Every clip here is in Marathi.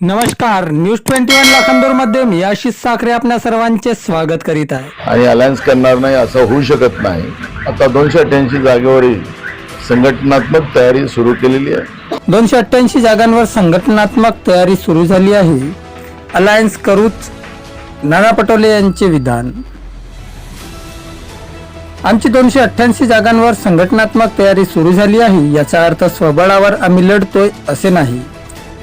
नमस्कार न्यूज ट्वेंटी वन लाखांदूरमध्ये मी आशिष साखरे आपल्या सर्वांचे स्वागत करीत आहे. आणि अलायन्स करणार नाही असं होऊ शकत नाही. आता दोनशे अठ्ठ्याऐंशी जागेवरील संघटनात्मक तयारी सुरू केलेली आहे. दोनशे अठ्ठ्याऐंशी जागांवर संघटनात्मक तयारी सुरू झाली आहे. अलायन्स करूच नाना पटोले यांचे विधान. आमची दोनशे अठ्ठ्याऐंशी जागांवर संघटनात्मक तयारी सुरू झाली आहे याचा अर्थ स्वबळावर आम्ही लढतोय असे नाही.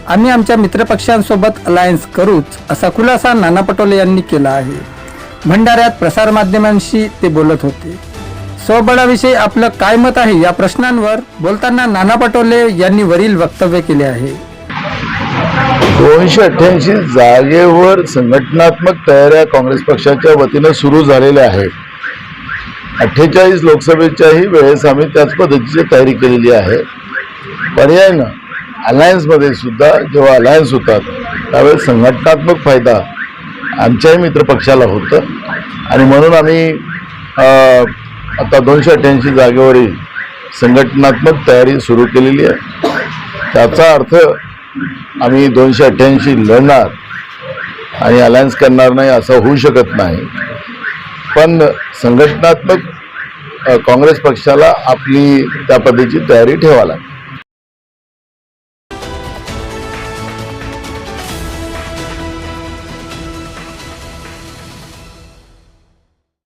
आम्ही आमच्या मित्रपक्षांसोबत अलायन्स करूच असा खुलासा नाना पटोले यांनी केला आहे. भंडाऱ्यात प्रसारमाध्यमांशी ते बोलत होते. स्वबळाविषयी आपलं काय मत आहे या प्रश्नांवर बोलताना नाना पटोले यांनी वरील वक्तव्य केले आहे. दोनशे अठ्ठ्याऐंशी जागेवर संघटनात्मक तयाऱ्या काँग्रेस पक्षाच्या वतीनं सुरू झालेल्या आहेत. अठ्ठेचाळीस लोकसभेच्याही वेळेस आम्ही त्याच पद्धतीची तयारी केलेली आहे. पर्यायनं अलायन्समध्ये सुद्धा जेव्हा अलायन्स होतात त्यावेळेस संघटनात्मक फायदा आमच्याही मित्रपक्षाला होतं. आणि म्हणून आम्ही आता दोनशे अठ्ठ्याऐंशी जागेवरील संघटनात्मक तयारी सुरू केलेली आहे. त्याचा अर्थ आम्ही दोनशे अठ्ठ्याऐंशी लढणार आणि अलायन्स करणार नाही असं होऊ शकत नाही. पण संघटनात्मक काँग्रेस पक्षाला आपली त्या पद्धतीची तयारी ठेवा लागते.